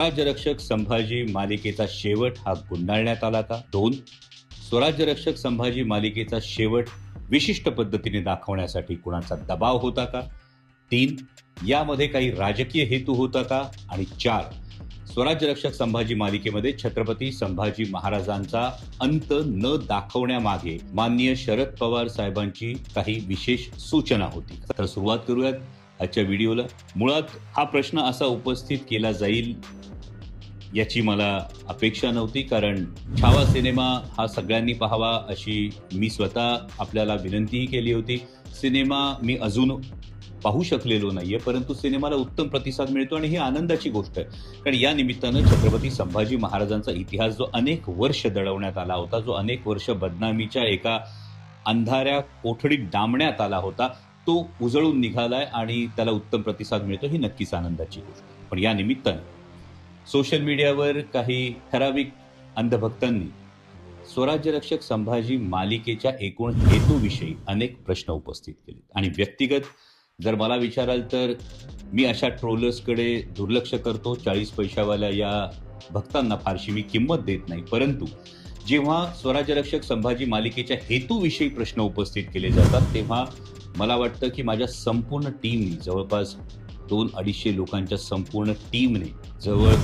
स्वराज्यरक्षक संभाजी मालिकेचा शेवट हा गुंडाळण्यात आला का दोन स्वराज्यरक्षक संभाजी मालिकेचा शेवट विशिष्ट पद्धतीने दाखवण्यासाठी कुणाचा दबाव होता का? तीन यामध्ये काही राजकीय हेतू होता का? आणि चार स्वराज्यरक्षक संभाजी मालिकेमध्ये छत्रपती संभाजी महाराजांचा अंत न दाखवण्यामागे माननीय शरद पवार साहेबांची काही विशेष सूचना होती. तर सुरुवात करूयात आजच्या व्हिडिओला. मुळात हा प्रश्न असा उपस्थित केला जाईल याची मला अपेक्षा नव्हती कारण छावा सिनेमा हा सगळ्यांनी पाहावा अशी मी स्वतः आपल्याला विनंतीही केली होती. सिनेमा मी अजून पाहू शकलेलो नाहीये परंतु सिनेमाला उत्तम प्रतिसाद मिळतो आणि ही आनंदाची गोष्ट आहे. कारण या निमित्तानं छत्रपती संभाजी महाराजांचा इतिहास जो अनेक वर्ष दडवण्यात आला होता जो अनेक वर्ष बदनामीच्या एका अंधाऱ्या कोठडीत डांबण्यात आला होता तो उजळून निघालाय आणि त्याला उत्तम प्रतिसाद मिळतो ही नक्कीच आनंदाची गोष्ट पण या निमित्तानं सोशल मीडियावर काही ठराविक अंधभक्तांनी स्वराज्यरक्षक संभाजी मालिकेच्या एकूण हेतूविषयी अनेक प्रश्न उपस्थित केले आणि व्यक्तिगत जर मला विचाराल तर मी अशा ट्रोलर्सकडे दुर्लक्ष करतो. चाळीस पैशावाल्या या भक्तांना फारशी मी किंमत देत नाही. परंतु जेव्हा स्वराज्यरक्षक संभाजी मालिकेच्या हेतूविषयी प्रश्न उपस्थित केले जातात तेव्हा मला वाटतं की माझ्या संपूर्ण टीमने जवळपास दोन अडीचशे लोकांच्या संपूर्ण टीमने जवळ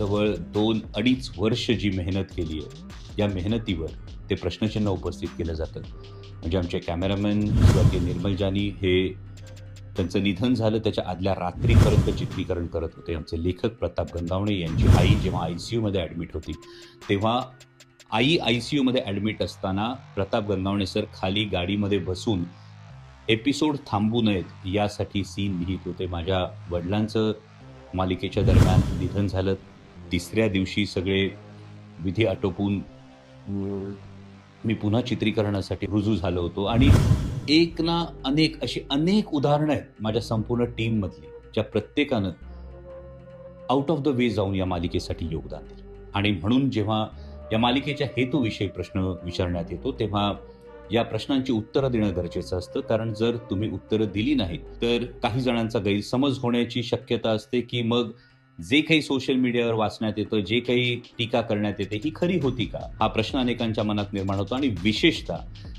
जवळ दोन अडीच वर्ष जी मेहनत केली आहे या मेहनतीवर ते प्रश्नचिन्ह उपस्थित केलं जातं. म्हणजे आमचे कॅमेरामॅन स्वर्गीय निर्मल जानी हे त्यांचं निधन झालं त्याच्या आदल्या रात्रीपर्यंत चित्रीकरण करत होते. आमचे लेखक प्रताप गंगावणे यांची आई जेव्हा आय सी यूमध्ये ॲडमिट होती तेव्हा आई आय सी यूमध्ये ॲडमिट असताना प्रताप गंगावणे सर खाली गाडीमध्ये बसून एपिसोड थांबू नयेत यासाठी सीन लिहित होते. माझ्या वडिलांचं मालिकेच्या दरम्यान निधन झालं. तिसऱ्या दिवशी सगळे विधी आटोपून मी पुन्हा चित्रीकरणासाठी रुजू झालो होतो. आणि एक ना अनेक अशी अनेक उदाहरणं आहेत माझ्या संपूर्ण टीममधली ज्या प्रत्येकानं आउट ऑफ द वे जाऊन या मालिकेसाठी योगदान दिलं. आणि म्हणून जेव्हा या मालिकेच्या हेतूविषयी प्रश्न विचारण्यात येतो तेव्हा या प्रश्नांची उत्तरं देणं गरजेचं असतं. कारण जर तुम्ही उत्तरं दिली नाहीत तर काही जणांचा गैरसमज होण्याची शक्यता असते की मग जे काही सोशल मीडियावर वाचण्यात येतं जे काही टीका करण्यात येते ही खरी होती का? हा प्रश्न अनेकांच्या मनात निर्माण होतो आणि विशेषतः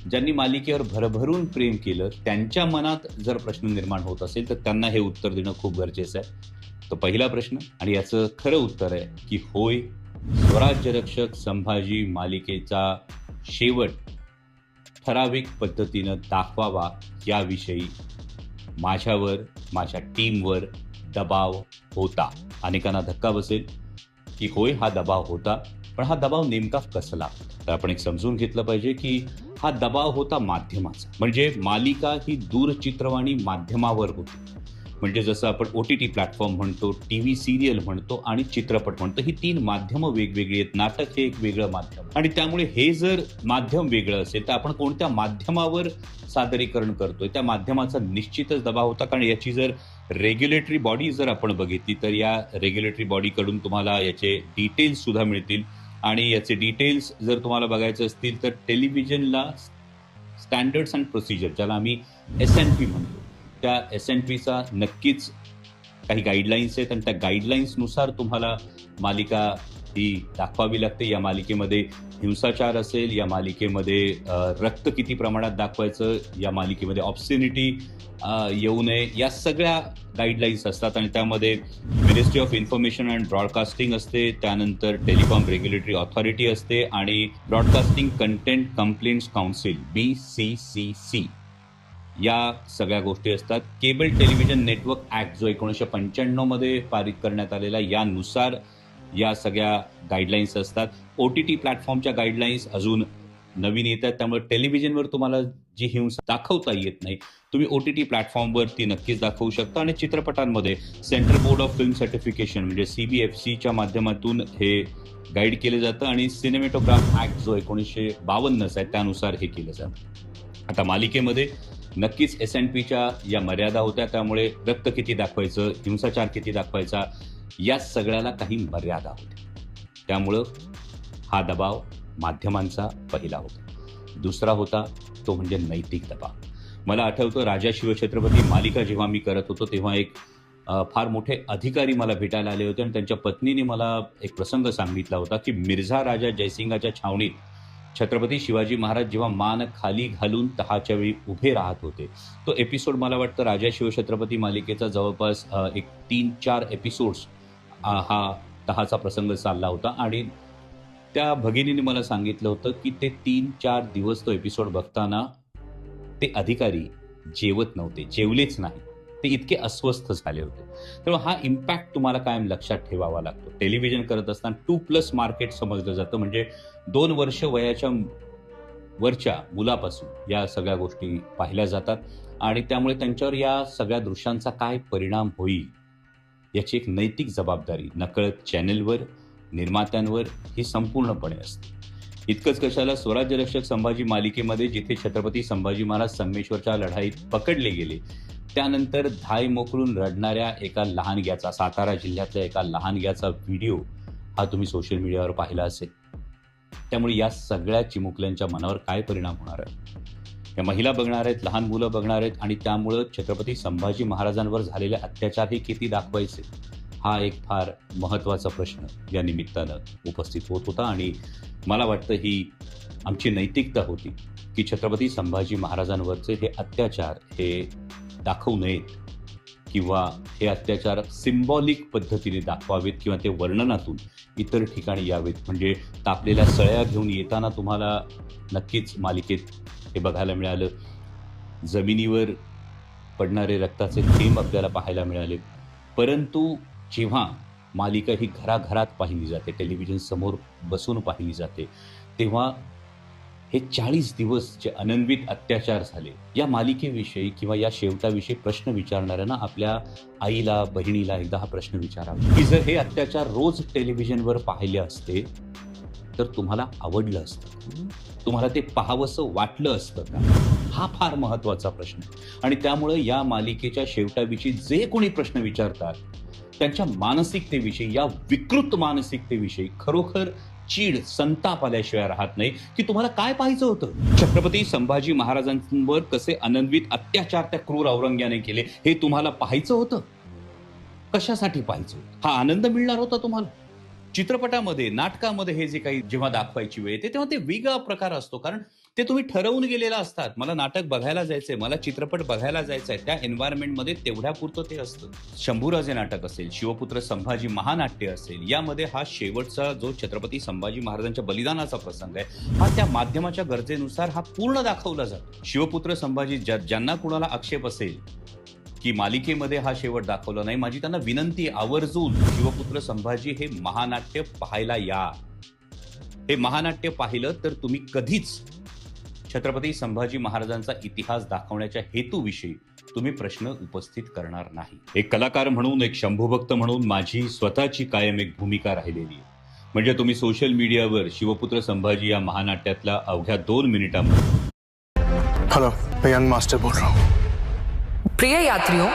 ज्यांनी मालिकेवर भरभरून प्रेम केलं त्यांच्या मनात जर प्रश्न निर्माण होत असेल तर त्यांना हे उत्तर देणं खूप गरजेचं आहे. तो पहिला प्रश्न आणि याचं खरं उत्तर आहे की होय स्वराज्यरक्षक संभाजी मालिकेचा शेवट ठराविक पद्धतीनं दाखवावा याविषयी माझ्यावर माझ्या टीमवर दबाव होता. अनेकांना धक्का बसेल की होय हा दबाव होता पण हा दबाव नेमका कसला? तर आपण एक समजून घेतलं पाहिजे की हा दबाव होता माध्यमाचा. म्हणजे मालिका ही दूरचित्रवाणी माध्यमावर होती. म्हणजे जसं आपण ओ टी टी प्लॅटफॉर्म म्हणतो टी व्ही सिरियल म्हणतो आणि चित्रपट म्हणतो ही तीन माध्यमं वेगवेगळी आहेत. नाटक हे एक वेगळं माध्यम. आणि त्यामुळे हे जर माध्यम वेगळं असेल तर आपण कोणत्या माध्यमावर सादरीकरण करतोय? त्या माध्यमाचा निश्चितच दबाव होता. कारण याची जर रेग्युलेटरी बॉडी जर आपण बघितली तर या रेग्युलेटरी बॉडीकडून तुम्हाला याचे डिटेल्स सुद्धा मिळतील. आणि याचे डिटेल्स जर तुम्हाला बघायचे असतील तर टेलिव्हिजनला स्टँडर्ड्स अँड प्रोसिजर ज्याला आम्ही एस एन पी म्हणतो. त्या एस एन पीचा नक्कीच काही गाईडलाईन्स आहेत आणि त्या गाईडलाईन्सनुसार तुम्हाला मालिका ही दाखवावी लागते. या मालिकेमध्ये हिंसाचार असेल या मालिकेमध्ये रक्त किती प्रमाणात दाखवायचं या मालिकेमध्ये ऑप्सिनिटी येऊ नये या सगळ्या गाईडलाईन्स असतात. आणि त्यामध्ये ministry of information and broadcasting असते त्यानंतर टेलिकॉम रेग्युलेटरी ऑथॉरिटी असते आणि broadcasting content complaints council B C C C या सगळ्या गोष्टी असतात. केबल टेलिव्हिजन नेटवर्क ऍक्ट जो एकोणीसशे पंच्याण्णवमध्ये पारित करण्यात आलेला यानुसार या सगळ्या गाईडलाईन्स असतात. ओ टी टी प्लॅटफॉर्मच्या गाईडलाईन्स अजून नवीन येत आहेत. त्यामुळे टेलिव्हिजनवर तुम्हाला जी हिंसा दाखवता येत नाही तुम्ही ओ टी टी प्लॅटफॉर्मवर ती नक्कीच दाखवू शकता. आणि चित्रपटांमध्ये central board of film certification म्हणजे सी बी एफ सीच्या माध्यमातून हे गाईड केलं जातं. आणि सिनेमॅटोग्राफ ऍक्ट जो एकोणीसशे बावन्नच आहे त्यानुसार हे केलं जातं. आता मालिकेमध्ये नक्कीच एस एन पीच्या या मर्यादा होत्या. त्यामुळे रक्त किती दाखवायचं हिंसाचार किती दाखवायचा या सगळ्याला काही मर्यादा होत्या. त्यामुळं हा दबाव माध्यमांचा पहिला होता. दुसरा होता तो म्हणजे नैतिक दबाव. मला आठवतं राजा शिवछत्रपती मालिका जेव्हा मी करत होतो तेव्हा एक फार मोठे अधिकारी मला भेटायला आले होते आणि त्यांच्या पत्नीने मला एक प्रसंग सांगितला होता की मिर्झा राजा जयसिंगाच्या छावणीत छत्रपती शिवाजी महाराज जेव्हा मान खाली घालून तहाच्या वेळी उभे राहत होते. तो एपिसोड मला वाटतं राजा शिवछत्रपती मालिकेचा जवळपास एक तीन चार एपिसोड्स हा तहाचा प्रसंग चालला होता. आणि त्या भगिनीने मला सांगितलं होतं की ते तीन चार दिवस तो एपिसोड बघताना ते अधिकारी जेवत नव्हते जेवलेच नाही. ते इतके अस्वस्थ झाले होते. त्यामुळे हा इम्पॅक्ट तुम्हाला कायम लक्षात ठेवावा लागतो. टेलिव्हिजन करत असताना टू प्लस मार्केट समजलं जातं. म्हणजे दोन वर्ष वयाच्या वरच्या मुलापासून या सगळ्या गोष्टी पाहिल्या जातात. आणि त्यामुळे त्यांच्यावर या सगळ्या दृश्यांचा काय परिणाम होईल याची एक नैतिक जबाबदारी नकळत चॅनेलवर निर्मात्यांवर ही संपूर्णपणे असते. इतकंच कशाला स्वराज्य रक्षक संभाजी मालिकेमध्ये जिथे छत्रपती संभाजी महाराज संगमेश्वरच्या लढाईत पकडले गेले त्यानंतर धाय मोकळून रडणाऱ्या एका लहानग्याचा सातारा जिल्ह्यातल्या एका लहानग्याचा व्हिडिओ हा तुम्ही सोशल मीडियावर पाहिला असेल. त्यामुळे या सगळ्या चिमुकल्यांच्या मनावर काय परिणाम होणार आहे? या महिला बघणार आहेत लहान मुलं बघणार आहेत आणि त्यामुळं छत्रपती संभाजी महाराजांवर झालेले अत्याचार हे किती दाखवायचे? हा एक फार महत्त्वाचा प्रश्न या निमित्तानं उपस्थित होत होता आणि मला वाटतं ही आमची नैतिकता होती की छत्रपती संभाजी महाराजांवरचे हे अत्याचार हे दाखवू नयेत किंवा हे अत्याचार सिम्बॉलिक पद्धतीने दाखवावेत किंवा ते वर्णनातून इतर ठिकाणी यावेत. म्हणजे तापलेल्या सळ्या घेऊन येताना तुम्हाला नक्कीच मालिकेत हे बघायला मिळालं. जमिनीवर पडणारे रक्ताचे थेंब आपल्याला पाहायला मिळाले. परंतु जेव्हा मालिका ही घराघरात पाहिली जाते टेलिव्हिजन समोर बसून पाहिली जाते तेव्हा हे चाळीस दिवस जे अनन्वित अत्याचार झाले. या मालिकेविषयी किंवा या शेवटाविषयी प्रश्न विचारणाऱ्यांना आपल्या आईला बहिणीला एकदा हा प्रश्न विचारावा. की जर हे अत्याचार रोज टेलिव्हिजनवर पाहिले असते तर तुम्हाला आवडलं असतं तुम्हाला ते पाहावंसं वाटलं असतं का? हा फार महत्त्वाचा प्रश्न. आणि त्यामुळे या मालिकेच्या शेवटाविषयी जे कोणी प्रश्न विचारतात त्यांच्या मानसिकतेविषयी या विकृत मानसिकतेविषयी खरोखर चीड संताप आल्याशिवाय राहत नाही. की तुम्हाला काय पाहायचं होतं? छत्रपती संभाजी महाराजांवर कसे अनन्वित अत्याचार त्या क्रूर औरंग्याने केले हे तुम्हाला पाहायचं होतं? कशासाठी पाहायचं हा आनंद मिळणार होता तुम्हाला? चित्रपटामध्ये नाटकामध्ये हे जे काही जेव्हा दाखवायची वेळ येते तेव्हा ते वेगळा प्रकार असतो. कारण ते तुम्ही ठरवून गेलेला असतात. मला नाटक बघायला जायचंय मला चित्रपट बघायला जायचंय त्या एन्व्हायरमेंटमध्ये तेवढ्यापुरतं ते असतं. शंभूराजे नाटक असेल शिवपुत्र संभाजी महानाट्य असेल यामध्ये हा शेवटचा जो छत्रपती संभाजी महाराजांच्या बलिदानाचा प्रसंग आहे हा त्या माध्यमाच्या गरजेनुसार हा पूर्ण दाखवला जातो. शिवपुत्र संभाजी ज्या ज्यांना कुणाला आक्षेप असेल की मालिकेमध्ये हा शेवट दाखवला नाही माझी त्यांना विनंती आवर्जून शिवपुत्र संभाजी हे महानाट्य पाहायला या. हे महानाट्य पाहिलं तर तुम्ही कधीच छत्रपती संभाजी महाराजांचा इतिहास दाखवण्याच्या हेतूविषयी तुम्ही प्रश्न उपस्थित करणार नाही. एक कलाकार म्हणून एक शंभूभक्त म्हणून माझी स्वतःची कायम एक भूमिका राहिलेली आहे. म्हणजे तुम्ही सोशल मीडियावर शिवपुत्र संभाजी या महानाट्यातल्या अवघ्या दोन मिनिटांमध्ये हेलो मैं यंग मास्टर बोल रहा हूँ। प्रिय यात्रियों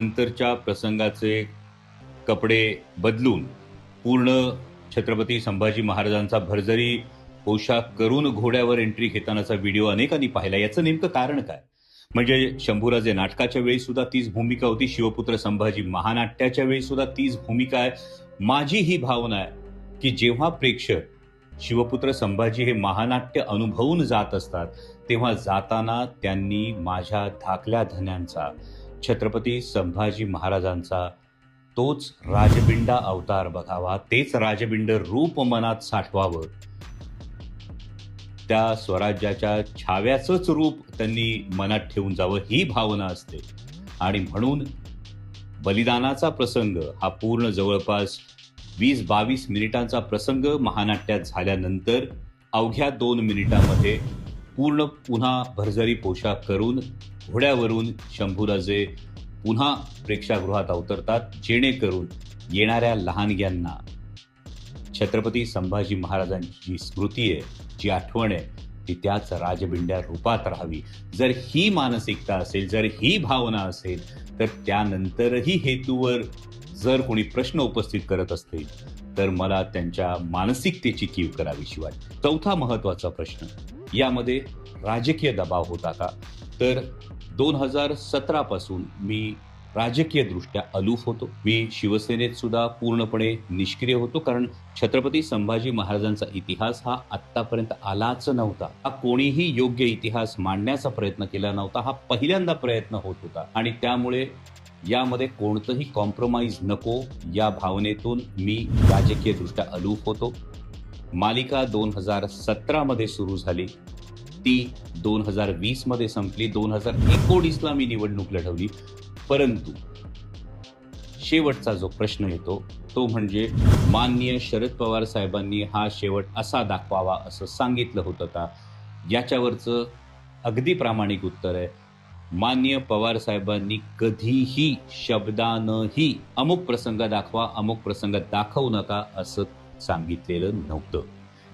नंतरच्या प्रसंगाचे कपडे बदलून पूर्ण छत्रपती संभाजी महाराजांचा भरजरी पोशाख करून घोड्यावर एंट्री घेतानाचा व्हिडिओ अनेकांनी पाहिला. याचं नेमकं कारण काय? म्हणजे शंभूराजे नाटकाच्या वेळी सुद्धा तीच भूमिका होती. शिवपुत्र संभाजी महानाट्याच्या वेळी सुद्धा तीच भूमिका आहे. माझी ही भावना आहे की जेव्हा प्रेक्षक शिवपुत्र संभाजी हे महानाट्य अनुभवून जात असतात तेव्हा जाताना त्यांनी माझ्या धाकल्या धन्यांचा छत्रपती संभाजी महाराजांचा तोच राजबिंडा अवतार बघावा तेच राजबिंड रूप मनात साठवावं त्या स्वराज्याच्या छाव्याचंच रूप त्यांनी मनात ठेवून जावं ही भावना असते. आणि म्हणून बलिदानाचा प्रसंग हा पूर्ण जवळपास वीस बावीस मिनिटांचा प्रसंग महानाट्यात झाल्यानंतर अवघ्या दोन मिनिटामध्ये पूर्ण पुन्हा भरझरी पोशाख करून घोड्यावरून शंभूराजे पुन्हा प्रेक्षागृहात अवतरतात जेणेकरून येणाऱ्या लहानग्यांना छत्रपती संभाजी महाराजांची जी स्मृती आहे जी आठवण आहे ती त्याच राजबिंड्या रूपात राहावी. जर ही मानसिकता असेल जर ही भावना असेल तर त्यानंतरही हेतूवर जर कोणी प्रश्न उपस्थित करत असतील तर मला त्यांच्या मानसिकतेची कीव करावीशी वाटते चौथा महत्त्वाचा प्रश्न यामध्ये राजकीय दबाव होता का? तर दोन हजार सतरापासून मी राजकीयदृष्ट्या अलूफ होतो. मी शिवसेनेत सुद्धा पूर्णपणे निष्क्रिय होतो कारण छत्रपती संभाजी महाराजांचा इतिहास हा आत्तापर्यंत आलाच नव्हता. हा कोणीही योग्य इतिहास मांडण्याचा प्रयत्न केला नव्हता हा पहिल्यांदा प्रयत्न होत होता. आणि त्यामुळे यामध्ये कोणतंही कॉम्प्रोमाइज नको या भावनेतून मी राजकीयदृष्ट्या अलूफ होतो. मालिका दोन हजार सतरामध्ये सुरू झाली. ती दोन हजार वीसमध्ये संपली. दोन हजार एकोणीसला मी निवडणूक लढवली. परंतु शेवटचा जो प्रश्न येतो तो म्हणजे माननीय शरद पवार साहेबांनी हा शेवट असा दाखवावा असं सांगितलं होतं का? याच्यावरचं अगदी प्रामाणिक उत्तर आहे. मान्य पवार साहेबांनी कधीही शब्दानंही अमुक प्रसंग दाखवा अमुक प्रसंग दाखवू नका असं सांगितलेलं नव्हतं.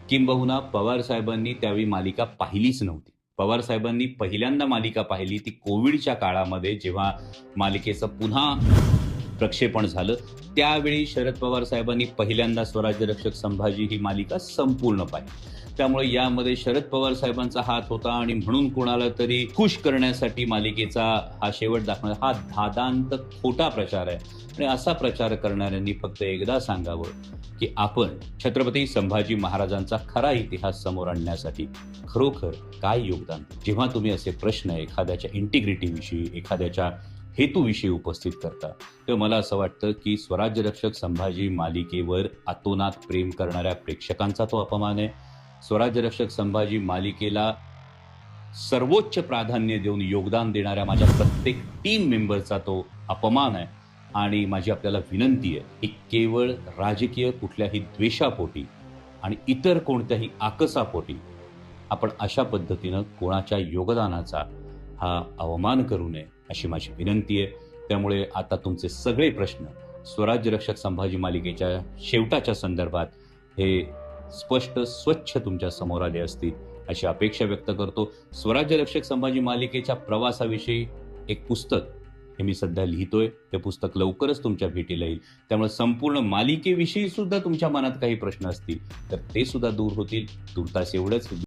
किंबहुना पवार साहेबांनी त्यावेळी मालिका पाहिलीच नव्हती. पवार साहेबांनी पहिल्यांदा मालिका पाहिली ती कोविडच्या काळामध्ये जेव्हा मालिकेचं पुन्हा प्रक्षेपण झालं. त्यावेळी शरद पवार साहेबांनी पहिल्यांदा स्वराज्य रक्षक संभाजी ही मालिका संपूर्ण पाहिली. त्यामुळे यामध्ये शरद पवार साहेबांचा हात होता आणि म्हणून कोणाला तरी खुश करण्यासाठी मालिकेचा हा शेवट दाखवणं हा धादांत खोटा प्रचार आहे. आणि असा प्रचार करणाऱ्यांनी फक्त एकदा सांगावं की आपण छत्रपती संभाजी महाराजांचा खरा इतिहास समोर आणण्यासाठी खरोखर काय योगदान? जेव्हा तुम्ही असे प्रश्न एखाद्याच्या इंटिग्रिटीविषयी एखाद्याच्या हेतूविषयी उपस्थित करतात. तर मला असं वाटतं की स्वराज्य रक्षक संभाजी मालिकेवर अतोनात प्रेम करणाऱ्या प्रेक्षकांचा तो अपमान आहे. स्वराज्य रक्षक संभाजी मालिकेला सर्वोच्च प्राधान्य देऊन योगदान देणाऱ्या माझ्या प्रत्येक टीम मेंबरचा तो अपमान आहे. आणि माझी आपल्याला विनंती आहे की केवळ राजकीय कुठल्याही द्वेषापोटी आणि इतर कोणत्याही आकसापोटी आपण अशा पद्धतीनं कोणाच्या योगदानाचा हा अवमान करू नये. अशी माझी विनंती आहे. त्यामुळे आता तुमचे सगळे प्रश्न स्वराज्य रक्षक संभाजी मालिकेच्या शेवटाच्या संदर्भात हे स्पष्ट स्वच्छ तुमच्यासमोर आले असतील अशी अपेक्षा व्यक्त करतो. स्वराज्य रक्षक संभाजी मालिकेच्या प्रवासाविषयी एक पुस्तक हे मी सध्या लिहितोय. ते पुस्तक लवकरच तुमच्या भेटीला येईल. त्यामुळे संपूर्ण मालिकेविषयी सुद्धा तुमच्या मनात काही प्रश्न असतील तर ते सुद्धा दूर होतील. तुर्तास एवढंच